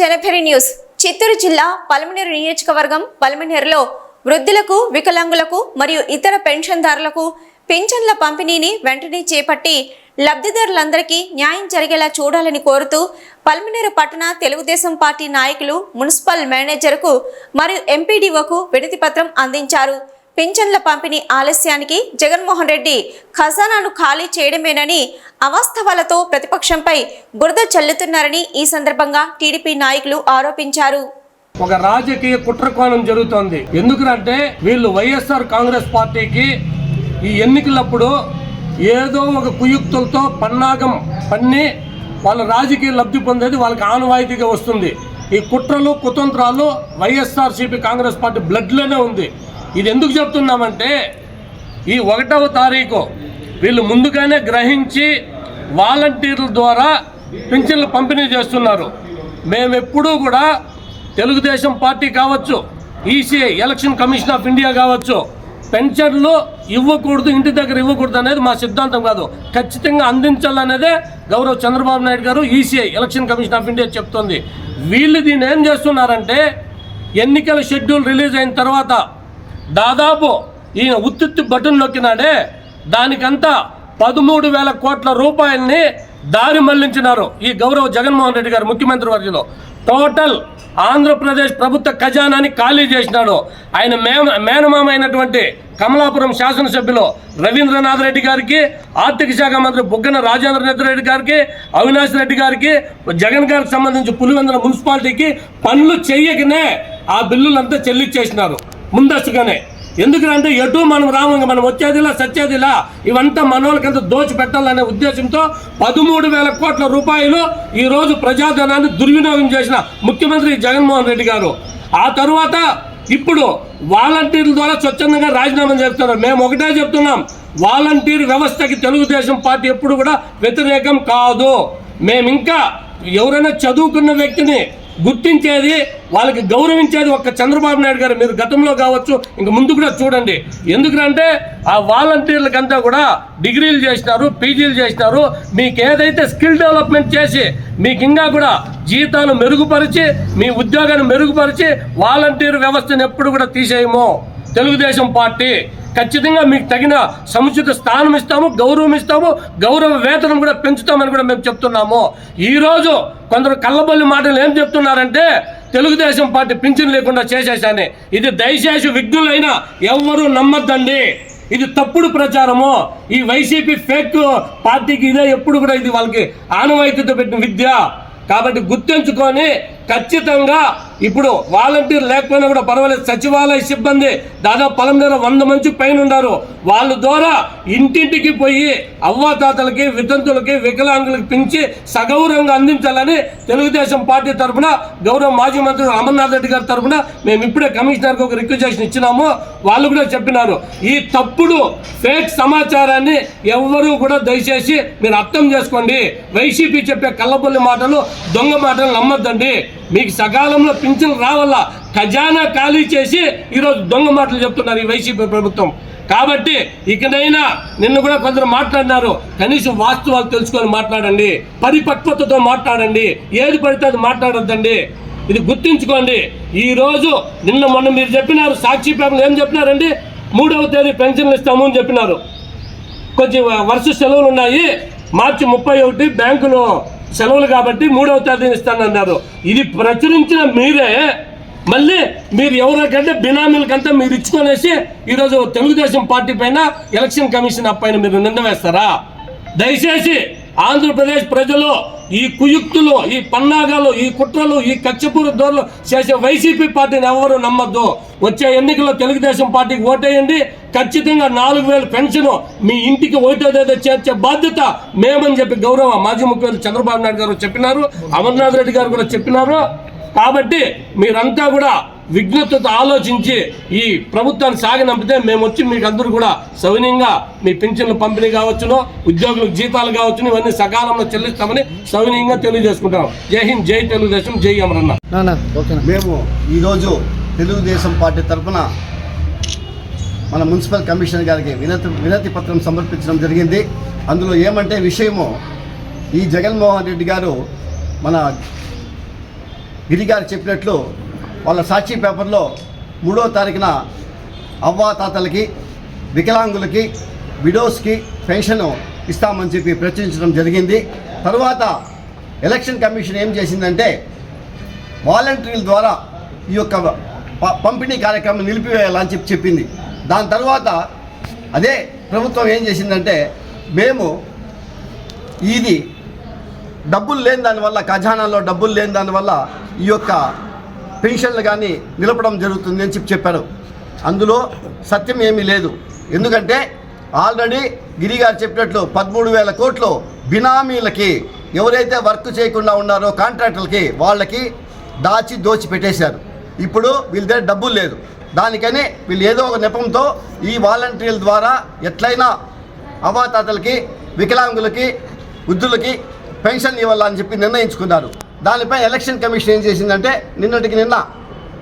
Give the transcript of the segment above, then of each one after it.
జనఫెరి news. Chittoor జిల్లా పలమనేరు నియోజకవర్గం పలమనేరులో వృద్ధులకు వికలాంగులకు మరియు ఇతర పెన్షన్దారులకు పింఛన్ల పంపిణీని వెంటనే చేపట్టి లబ్ధిదారులందరికీ న్యాయం జరిగేలా చూడాలని కోరుతూ పల్మనేరు పట్టణ తెలుగుదేశం పార్టీ నాయకులు మున్సిపల్ మేనేజర్కు మరియు ఎంపీడీఓకు వినతి పత్రం అందించారు. పింఛన్ల పంపిణీ ఆలస్యానికి జగన్మోహన్ రెడ్డి ఖజానాను ఖాళీ చేయడమేనని అవాస్తవాలతో ప్రతిపక్షంపై బురద చల్లుతున్నారని ఈ సందర్భంగా టీడీపీ నాయకులు ఆరోపించారు. ఒక రాజకీయ కుట్రకోణం జరుగుతోంది. ఎందుకంటే వీళ్ళు వైఎస్ఆర్ కాంగ్రెస్ పార్టీకి ఈ ఎన్నికలప్పుడు ఏదో ఒక కుయుక్తులతో పన్నాగం పన్ని వాళ్ళ రాజకీయ లబ్ధి పొందేది వాళ్ళకి ఆనవాయితీగా వస్తుంది. ఈ కుట్రలు కుతంత్రాలు వైఎస్ఆర్సీపీ కాంగ్రెస్ పార్టీ బ్లడ్లోనే ఉంది. ఇది ఎందుకు చెప్తున్నామంటే ఈ ఒకటవ తారీఖు వీళ్ళు ముందుగానే గ్రహించి వాలంటీర్ల ద్వారా పింఛన్లు పంపిణీ చేస్తున్నారు. మేము ఎప్పుడూ కూడా తెలుగుదేశం పార్టీ కావచ్చు ECI election commission of India కావచ్చు పెన్షన్లు ఇవ్వకూడదు ఇంటి దగ్గర ఇవ్వకూడదు అనేది మా సిద్ధాంతం కాదు. ఖచ్చితంగా అందించాలనేదే Gaurav Chandrababu Naidu garu ECI election commission of India చెప్తోంది. వీళ్ళు దీన్ని ఏం చేస్తున్నారంటే ఎన్నికల షెడ్యూల్ రిలీజ్ అయిన తర్వాత దాదాపు ఈయన ఉత్తుత్తి బటన్ నొక్కినాడే దానికంతా పదమూడు వేల కోట్ల రూపాయల్ని దారి మళ్ళించినారు ఈ గౌరవ జగన్మోహన్ రెడ్డి గారు ముఖ్యమంత్రి వర్గంలో టోటల్ ఆంధ్రప్రదేశ్ ప్రభుత్వ ఖజానాని ఖాళీ చేసినాడు. ఆయన మేన మేనమామ అయినటువంటి కమలాపురం శాసనసభ్యులు రవీంద్రనాథ్ రెడ్డి గారికి ఆర్థిక శాఖ మంత్రి బుగ్గన రాజేంద్రనాథ్ రెడ్డి గారికి అవినాష్ రెడ్డి గారికి జగన్ గారికి సంబంధించి పులివెందుల మున్సిపాలిటీకి పనులు చెయ్యకనే ఆ బిల్లులంతా చెల్లించేసినారు ముందస్తుగానే. ఎందుకంటే ఎటు మనం రాము మనం వచ్చేదిలా సచ్చేదిలా ఇవంతా మనోళ్ళకంతా దోచి పెట్టాలనే ఉద్దేశంతో పదమూడు వేల కోట్ల రూపాయలు ఈరోజు ప్రజాధనాన్ని దుర్వినియోగం చేసిన ముఖ్యమంత్రి జగన్మోహన్ రెడ్డి గారు. ఆ తరువాత ఇప్పుడు వాలంటీర్ల ద్వారా స్వచ్ఛందంగా రాజీనామా చేస్తున్నారు. మేము ఒకటే చెప్తున్నాం వాలంటీర్ వ్యవస్థకి తెలుగుదేశం పార్టీ ఎప్పుడు కూడా వ్యతిరేకం కాదు. మేము ఇంకా ఎవరైనా చదువుకున్న వ్యక్తిని గుర్తించేది వాళ్ళకి గౌరవించేది ఒక్క చంద్రబాబు నాయుడు గారు మీరు గతంలో కావచ్చు ఇంక ముందు కూడా చూడండి. ఎందుకంటే ఆ వాలంటీర్లకంతా కూడా డిగ్రీలు చేసినారు పీజీలు చేసినారు. మీకు ఏదైతే స్కిల్ డెవలప్మెంట్ చేసి మీకు ఇంకా కూడా జీతాలు మెరుగుపరిచి మీ ఉద్యోగాన్ని మెరుగుపరిచి వాలంటీర్ వ్యవస్థను ఎప్పుడు కూడా తీసేయము. తెలుగుదేశం పార్టీ ఖచ్చితంగా మీకు తగిన సముచిత స్థానం ఇస్తాము గౌరవం ఇస్తాము గౌరవ వేతనం కూడా పెంచుతామని కూడా మేము చెప్తున్నాము. ఈరోజు కొందరు కళ్ళబల్లి మాటలు ఏం చెప్తున్నారంటే తెలుగుదేశం పార్టీ పింఛన్ లేకుండా చేసేసాని ఇది దయచేసి విఘ్నులైనా ఎవ్వరూ నమ్మద్దండి. ఇది తప్పుడు ప్రచారము. ఈ వైసీపీ ఫేక్ పార్టీకి ఇదే ఎప్పుడు కూడా ఇది వాళ్ళకి ఆనవాయితీతో పెట్టిన విద్య. కాబట్టి గుర్తుంచుకొని ఖచ్చితంగా ఇప్పుడు వాలంటీర్ లేకపోయినా కూడా పర్వాలేదు. సచివాలయ సిబ్బంది దాదాపు పలమనేర వంద మంది పైన ఉన్నారు వాళ్ళ ద్వారా ఇంటింటికి పోయి అవ్వాతాతలకి వితంతులకి వికలాంగులకి పెంచి సగౌరవంగా అందించాలని తెలుగుదేశం పార్టీ తరఫున గౌరవ మాజీ మంత్రి అమర్నాథ్ రెడ్డి గారి తరఫున మేము ఇప్పుడే కమిషనర్కి ఒక రిక్వెస్టేషన్ ఇచ్చినాము. వాళ్ళు కూడా చెప్పినారు. ఈ తప్పుడు ఫేక్ సమాచారాన్ని ఎవ్వరూ కూడా దయచేసి మీరు అర్థం చేసుకోండి. వైసీపీ చెప్పే కళ్ళబొల్లి మాటలు దొంగ మాటలు నమ్మొద్దండి. మీకు సకాలంలో పింఛన్ రావాలా ఖజానా ఖాళీ చేసి ఈరోజు దొంగ మాటలు చెప్తున్నారు ఈ వైసీపీ ప్రభుత్వం. కాబట్టి ఇకనైనా నిన్న కూడా కొందరు మాట్లాడినారు. కనీసం వాస్తవాలు తెలుసుకొని మాట్లాడండి. పరిపక్వతతో మాట్లాడండి. ఏది పడితే అది మాట్లాడొద్దండి. ఇది గుర్తుంచుకోండి. ఈరోజు నిన్న మొన్న మీరు చెప్పినారు సాక్షి పేపర్లు ఏం చెప్పినారండి? మూడవ తేదీ పెన్షన్లు ఇస్తాము అని చెప్పినారు. కొంచెం వరుస సెలవులు ఉన్నాయి. మార్చి ముప్పై ఒకటి బ్యాంకులో సెలవులు కాబట్టి మూడవ తేదీని ఇస్తానన్నారు. ఇది ప్రచురించిన మీరే మళ్ళీ మీరు ఎవరికంటే బినామీలకంతా మీరు ఇచ్చుకొనేసి ఈరోజు తెలుగుదేశం పార్టీ పైన ఎలక్షన్ కమిషన్ పైన మీరు నింద వేస్తారా? దయచేసి ఆంధ్రప్రదేశ్ ప్రజలు ఈ కుయుక్తులు ఈ పన్నాగాలు ఈ కుట్రలు ఈ కచ్చపూరు దోర్లు చేసే వైసీపీ పార్టీని ఎవరు నమ్మద్దు. వచ్చే ఎన్నికల్లో తెలుగుదేశం పార్టీకి ఓటేయండి. ఖచ్చితంగా నాలుగు వేల పెన్షన్ మీ ఇంటికి ఓటేదేదో చేర్చే బాధ్యత మేమని చెప్పి గౌరవ మాజీ ముఖ్యమంత్రి చంద్రబాబు నాయుడు గారు చెప్పినారు అమర్నాథ్ రెడ్డి గారు కూడా చెప్పినారు. కాబట్టి మీరంతా కూడా విఘ్నతతో ఆలోచించి ఈ ప్రభుత్వాన్ని సాగనంపితే మేము వచ్చి మీకు అందరూ కూడా సవినీయంగా మీ పింఛన్లు పంపిణీ కావచ్చును ఉద్యోగులకు జీతాలు కావచ్చును ఇవన్నీ సకాలంలో చెల్లిస్తామని సవినీయంగా తెలియజేసుకుంటాం జై హింద్ జై తెలుగుదేశం జై అమరన్న. మేము ఈరోజు తెలుగుదేశం పార్టీ తరఫున మన మున్సిపల్ కమిషనర్ గారికి వినతి వినతి పత్రం సమర్పించడం జరిగింది. అందులో ఏమంటే విషయము ఈ జగన్మోహన్ రెడ్డి గారు మన గిరి గారు చెప్పినట్లు వాళ్ళ సాక్షి పేపర్లో మూడో తారీఖున అవ్వాతాతలకి వికలాంగులకి విడోస్కి పెన్షన్ ఇస్తామని చెప్పి ప్రచురించడం జరిగింది. తర్వాత ఎలక్షన్ కమిషన్ ఏం చేసిందంటే వాలంటీర్ల ద్వారా ఈ యొక్క ప- పంపిణీ కార్యక్రమం నిలిపివేయాలని చెప్పి చెప్పింది. దాని తర్వాత అదే ప్రభుత్వం ఏం చేసిందంటే మేము ఇది డబ్బులు లేని దానివల్ల ఖజానాలో డబ్బులు లేని దానివల్ల ఈ యొక్క పెన్షన్లు కానీ నిలపడం జరుగుతుంది అని చెప్పి చెప్పారు. అందులో సత్యం ఏమీ లేదు. ఎందుకంటే ఆల్రెడీ గిరి గారు చెప్పినట్లు పదమూడు వేల కోట్లు బినామీలకి ఎవరైతే వర్క్ చేయకుండా ఉన్నారో కాంట్రాక్టర్లకి వాళ్ళకి దాచి దోచి పెట్టేశారు. ఇప్పుడు వీళ్ళ దగ్గర డబ్బులు లేదు. దానికని వీళ్ళు ఏదో ఒక నెపంతో ఈ వాలంటీర్ల ద్వారా ఎట్లయినా అవాతాతలకి వికలాంగులకి వృద్ధులకి పెన్షన్ ఇవ్వాలని చెప్పి నిర్ణయించుకున్నారు. దానిపై ఎలక్షన్ కమిషన్ ఏం చేసిందంటే నిన్నటికి నిన్న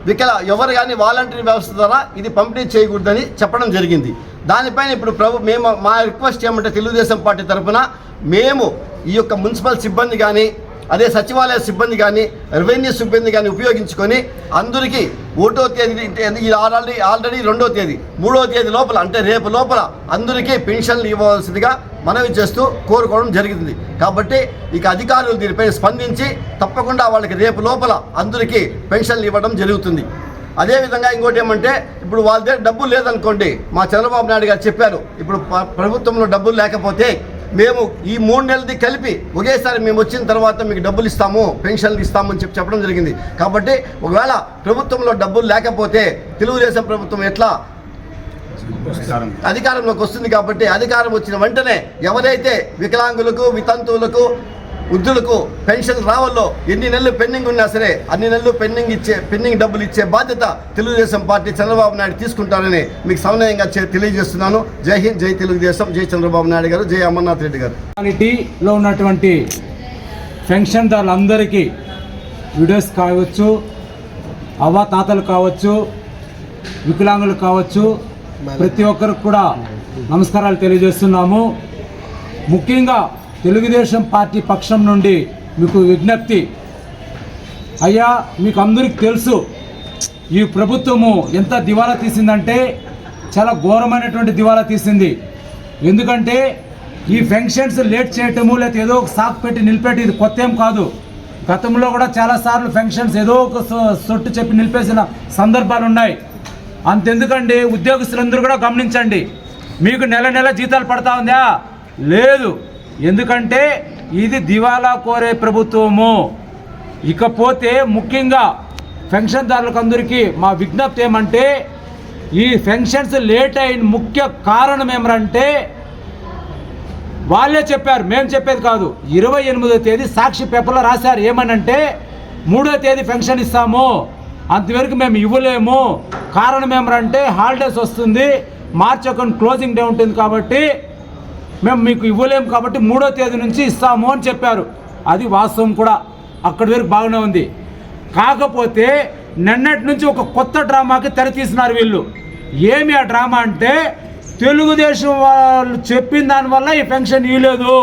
వికల ఎవరు కానీ వాలంటీర్ వ్యవస్థ ద్వారా ఇది పంపిణీ చేయకూడదని చెప్పడం జరిగింది. దానిపైన ఇప్పుడు ప్రభు మేము మా రిక్వెస్ట్ ఏమంటే తెలుగుదేశం పార్టీ తరఫున మేము ఈ యొక్క మున్సిపల్ సిబ్బంది కానీ అదే సచివాలయ సిబ్బంది కానీ రెవెన్యూ సిబ్బంది కానీ ఉపయోగించుకొని అందరికీ ఒకటో తేదీ ఇది ఆల్రెడీ ఆల్రెడీ రెండో తేదీ మూడో తేదీ లోపల అంటే రేపు లోపల అందరికీ పెన్షన్లు ఇవ్వవలసిందిగా మనవి చేస్తూ కోరుకోవడం జరిగింది. కాబట్టి ఇక అధికారులు దీనిపై స్పందించి తప్పకుండా వాళ్ళకి రేపు లోపల అందరికీ పెన్షన్లు ఇవ్వడం జరుగుతుంది. అదేవిధంగా ఇంకోటి ఏమంటే ఇప్పుడు వాళ్ళ దగ్గర డబ్బులు లేదనుకోండి మా చంద్రబాబు నాయుడు గారు చెప్పారు ఇప్పుడు ప్రభుత్వంలో డబ్బులు లేకపోతే మేము ఈ మూడు నెలది కలిపి ఒకేసారి మేము వచ్చిన తర్వాత మీకు డబ్బులు ఇస్తాము పెన్షన్లు ఇస్తామని చెప్పి చెప్పడం జరిగింది. కాబట్టి ఒకవేళ ప్రభుత్వంలో డబ్బులు లేకపోతే తెలుగుదేశం ప్రభుత్వం ఎట్లా అధికారంలోకి వస్తుంది కాబట్టి అధికారం వచ్చిన వెంటనే ఎవరైతే వికలాంగులకు వితంతువులకు వృద్ధులకు పెన్షన్ రావాలో ఎన్ని నెలలు పెండింగ్ ఉన్నా సరే అన్ని నెలలు పెండింగ్ ఇచ్చే పెండింగ్ డబ్బులు ఇచ్చే బాధ్యత తెలుగుదేశం పార్టీ చంద్రబాబు నాయుడు తీసుకుంటారని మీకు సమన్వయంగా తెలియజేస్తున్నాను. జై హింద్ జై తెలుగుదేశం జై చంద్రబాబు నాయుడు గారు జై అమర్నాథ్ రెడ్డి గారు. క్వాలిటీలో ఉన్నటువంటి పెన్షన్దారులందరికీ విడోస్ కావచ్చు అవ్వ తాతలు కావచ్చు వికలాంగులు కావచ్చు ప్రతి ఒక్కరికి కూడా నమస్కారాలు తెలియజేస్తున్నాము. ముఖ్యంగా తెలుగుదేశం పార్టీ పక్షం నుండి మీకు విజ్ఞప్తి. అయ్యా మీకు అందరికి తెలుసు ఈ ప్రభుత్వము ఎంత దివాలా తీసిందంటే చాలా ఘోరమైనటువంటి దివాలా తీసింది. ఎందుకంటే ఈ ఫంక్షన్స్ లేట్ చేయటము లేకపోతే ఏదో ఒక సాకు పెట్టి నిలిపెట్టి ఇది కొత్త ఏం కాదు. గతంలో కూడా చాలాసార్లు ఫంక్షన్స్ ఏదో ఒక సొట్టు చెప్పి నిలిపేసిన సందర్భాలు ఉన్నాయి అంతెందుకండి ఉద్యోగస్తులందరూ కూడా గమనించండి. మీకు నెల నెల జీతాలు పడతా ఉందా? లేదు. ఎందుకంటే ఇది దివాలా కోరే ప్రభుత్వము. ఇకపోతే ముఖ్యంగా పెన్షన్దారులకు అందరికీ మా విజ్ఞప్తి ఏమంటే ఈ పెన్షన్స్ లేట్ అయిన ముఖ్య కారణం ఏమంటే వాళ్ళే చెప్పారు. మేము చెప్పేది కాదు. ఇరవై ఎనిమిదో తేదీ సాక్షి పేపర్లో రాశారు. ఏమనంటే మూడో తేదీ పెన్షన్ ఇస్తాము. అంతవరకు మేము ఇవ్వలేము. కారణం ఏమంటే హాలిడేస్ వస్తుంది. మార్చి ఒక క్లోజింగ్ డే ఉంటుంది కాబట్టి మేము మీకు ఇవ్వలేము కాబట్టి మూడో తేదీ నుంచి ఇస్తాము అని చెప్పారు. అది వాస్తవం కూడా. అక్కడి వరకు బాగానే ఉంది. కాకపోతే నిన్నటి నుంచి ఒక కొత్త డ్రామాకి తెర తీసినారు వీళ్ళు. ఏమి ఆ డ్రామా అంటే తెలుగుదేశం వాళ్ళు చెప్పిన దానివల్ల ఈ పెన్షన్ ఇవ్వలేదు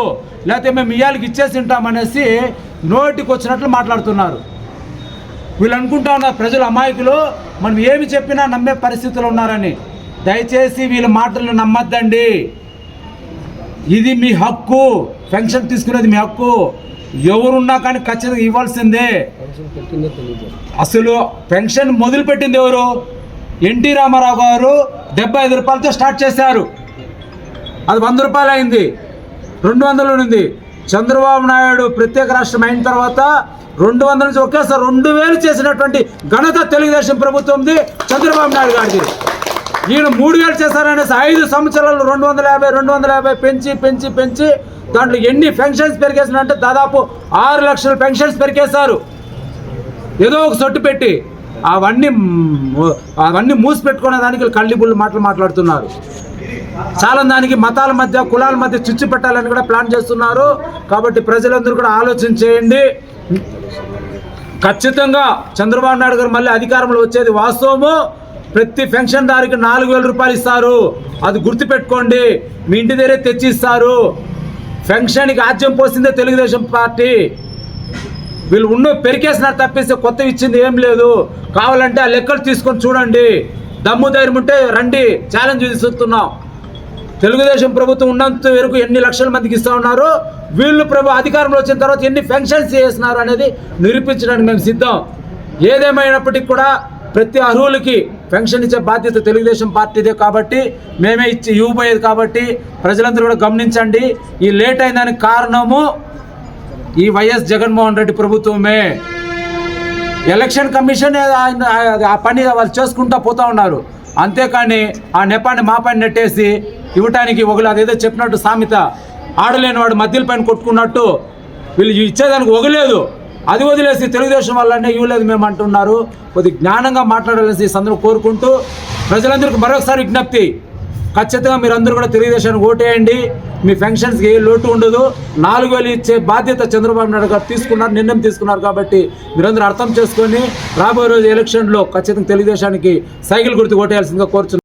లేకపోతే మేము ఇయ్యాలకి ఇచ్చేసి ఉంటామనేసి నోటికి వచ్చినట్లు మాట్లాడుతున్నారు. వీళ్ళు అనుకుంటా ఉన్నారు ప్రజలు అమాయకులు. మనం ఏమి చెప్పినా నమ్మే పరిస్థితులు ఉన్నారని. దయచేసి వీళ్ళ మాటలు నమ్మద్దండి. ఇది మీ హక్కు. పెన్షన్ తీసుకునేది మీ హక్కు. ఎవరున్నా కానీ ఖచ్చితంగా ఇవ్వాల్సిందే. అసలు పెన్షన్ మొదలుపెట్టింది ఎవరు? ఎన్టీ రామారావు గారు డెబ్బై ఐదు రూపాయలతో స్టార్ట్ చేశారు. అది వంద రూపాయలు అయింది రెండు వందలు ఉంది చంద్రబాబు నాయుడు ప్రత్యేక రాష్ట్రం అయిన తర్వాత రెండు వందల నుంచి ఒకేసారి రెండు వేలు చేసినటువంటి ఘనత తెలుగుదేశం ప్రభుత్వంది చంద్రబాబు నాయుడు గారిది. ఈయన మూడు వేలు చేశారనేసి ఐదు సంవత్సరాలు రెండు వందల యాభై రెండు వందల యాభై పెంచి పెంచి పెంచి దాంట్లో ఎన్ని పెన్షన్స్ పెరిగేసినంటే దాదాపు ఆరు లక్షల పెన్షన్స్ పెరిగేశారు. ఏదో ఒక సొట్టు పెట్టి అవన్నీ అవన్నీ మూసి పెట్టుకునే దానికి కళ్ళిబుళ్ళు మాటలు మాట్లాడుతున్నారు. చాలా దానికి మతాల మధ్య కులాల మధ్య చిచ్చు పెట్టాలని కూడా ప్లాన్ చేస్తున్నారు. కాబట్టి ప్రజలందరూ కూడా ఆలోచన చేయండి. ఖచ్చితంగా చంద్రబాబు నాయుడు గారు మళ్ళీ అధికారంలో వచ్చేది వాస్తవము. ప్రతి పెన్షన్ దారికి నాలుగు వేల రూపాయలు ఇస్తారు. అది గుర్తుపెట్టుకోండి. మీ ఇంటి దగ్గరే తెచ్చి ఇస్తారు పెన్షన్కి ఆజ్యం పోసిందే తెలుగుదేశం పార్టీ. వీళ్ళు ఉన్న పెరికేసినారు తప్పేస్తే కొత్త ఇచ్చింది ఏం లేదు. కావాలంటే ఆ లెక్కలు తీసుకొని చూడండి. దమ్ము ధైర్యం ఉంటే రండి. ఛాలెంజ్ విసురుతున్నాం తెలుగుదేశం ప్రభుత్వం ఉన్నంత వరకు ఎన్ని లక్షల మందికి ఇస్తా ఉన్నారు వీళ్ళు ప్రభు అధికారంలో వచ్చిన తర్వాత ఎన్ని ఫెన్షన్స్ చేస్తున్నారు అనేది నిరూపించడానికి మేము సిద్ధం. ఏదేమైనప్పటికీ కూడా ప్రతి అర్హులకి పెన్షన్ ఇచ్చే బాధ్యత తెలుగుదేశం పార్టీదే కాబట్టి మేమే ఇచ్చి ఇవ్వబోయేది కాబట్టి ప్రజలందరూ కూడా గమనించండి. ఈ లేట్ అయిందానికి కారణము ఈ వైఎస్ జగన్మోహన్ రెడ్డి ప్రభుత్వమే. ఎలక్షన్ కమిషన్ ఆయన ఆ పని వాళ్ళు చేసుకుంటా పోతా ఉన్నారు. అంతేకాని ఆ నెపాన్ని మా పని నెట్టేసి ఇవ్వటానికి ఒకళ్ళు అదేదో చెప్పినట్టు సామెత ఆడలేని వాడు మధ్యల పైన కొట్టుకున్నట్టు వీళ్ళు ఇచ్చేదానికి ఒగలేదు అది వదిలేసి తెలుగుదేశం వల్లనే ఇవ్వలేదు మేము అంటున్నారు. కొద్ది జ్ఞానంగా మాట్లాడాలని సందర్భం కోరుకుంటూ ప్రజలందరికీ మరొకసారి విజ్ఞప్తి. ఖచ్చితంగా మీరందరూ కూడా తెలుగుదేశానికి ఓటేయండి. మీ పెన్షన్స్కి ఏ లోటు ఉండదు. నాలుగు వేలు ఇచ్చే బాధ్యత చంద్రబాబు నాయుడు గారు తీసుకున్నారు నిర్ణయం తీసుకున్నారు కాబట్టి మీరందరూ అర్థం చేసుకొని రాబోయే రోజు ఎలక్షన్లో ఖచ్చితంగా తెలుగుదేశానికి సైకిల్ గుర్తు ఓటేయాల్సిందిగా కోరుచున్నారు